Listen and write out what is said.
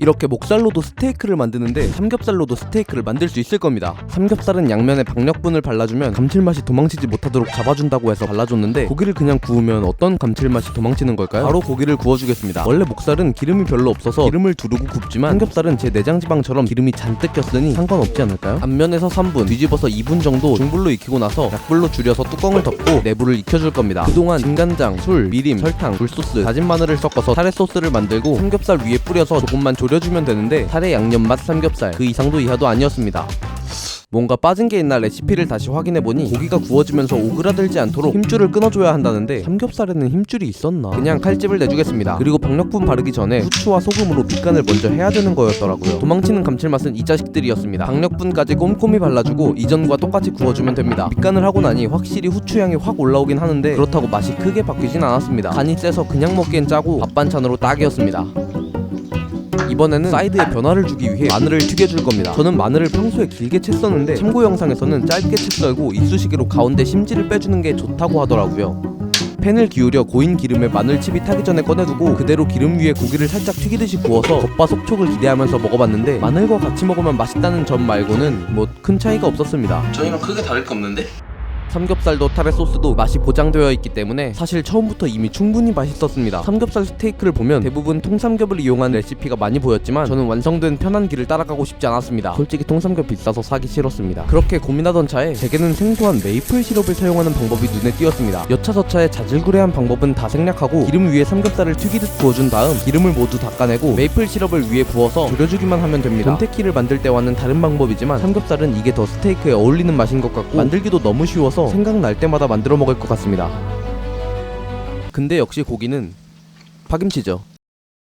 이렇게 목살로도 스테이크를 만드는데 삼겹살로도 스테이크를 만들 수 있을 겁니다. 삼겹살은 양면에 박력분을 발라주면 감칠맛이 도망치지 못하도록 잡아준다고 해서 발라줬는데 고기를 그냥 구우면 어떤 감칠맛이 도망치는 걸까요? 바로 고기를 구워주겠습니다. 원래 목살은 기름이 별로 없어서 기름을 두르고 굽지만 삼겹살은 제 내장지방처럼 기름이 잔뜩 꼈으니 상관없지 않을까요? 앞면에서 3분, 뒤집어서 2분 정도 중불로 익히고 나서 약불로 줄여서 뚜껑을 덮고 내부를 익혀줄 겁니다. 그동안 진간장, 술, 미림, 설탕, 굴소스, 다진 마늘을 섞어서 타레 소스를 만들고 삼겹살 위에 뿌려서 조금만 졸여주면 되는데 타레 양념 맛 삼겹살 그 이상도 이하도 아니었습니다. 뭔가 빠진 게 있나 레시피를 다시 확인해보니 고기가 구워지면서 오그라들지 않도록 힘줄을 끊어줘야 한다는데 삼겹살에는 힘줄이 있었나? 그냥 칼집을 내주겠습니다. 그리고 박력분 바르기 전에 후추와 소금으로 밑간을 먼저 해야 되는 거였더라고요. 도망치는 감칠맛은 이 자식들이었습니다. 박력분까지 꼼꼼히 발라주고 이전과 똑같이 구워주면 됩니다. 밑간을 하고 나니 확실히 후추향이 확 올라오긴 하는데 그렇다고 맛이 크게 바뀌진 않았습니다. 간이 세서 그냥 먹기엔 짜고 밥 반찬으로 딱이었습니다. 이번에는 사이드에 변화를 주기 위해 마늘을 튀겨줄 겁니다. 저는 마늘을 평소에 길게 챘었는데 참고 영상에서는 짧게 채 썰고 이쑤시개로 가운데 심지를 빼주는 게 좋다고 하더라고요. 팬을 기울여 고인 기름에 마늘칩이 타기 전에 꺼내두고 그대로 기름 위에 고기를 살짝 튀기듯이 구워서 겉바속촉을 기대하면서 먹어봤는데 마늘과 같이 먹으면 맛있다는 점 말고는 뭐 큰 차이가 없었습니다. 저희랑 크게 다를 게 없는데? 삼겹살도 타레 소스도 맛이 보장되어 있기 때문에 사실 처음부터 이미 충분히 맛있었습니다. 삼겹살 스테이크를 보면 대부분 통삼겹을 이용한 레시피가 많이 보였지만 저는 완성된 편한 길을 따라가고 싶지 않았습니다. 솔직히 통삼겹 비싸서 사기 싫었습니다. 그렇게 고민하던 차에 제게는 생소한 메이플 시럽을 사용하는 방법이 눈에 띄었습니다. 여차저차의 자질구레한 방법은 다 생략하고 기름 위에 삼겹살을 튀기듯 구워준 다음 기름을 모두 닦아내고 메이플 시럽을 위에 부어서 졸여주기만 하면 됩니다. 곤테키를 만들 때와는 다른 방법이지만 삼겹살은 이게 더 스테이크에 어울리는 맛인 것 같고 만들기도 너무 쉬워 서 생각날 때마다 만들어 먹을 것 같습니다. 근데 역시 고기는 파김치죠.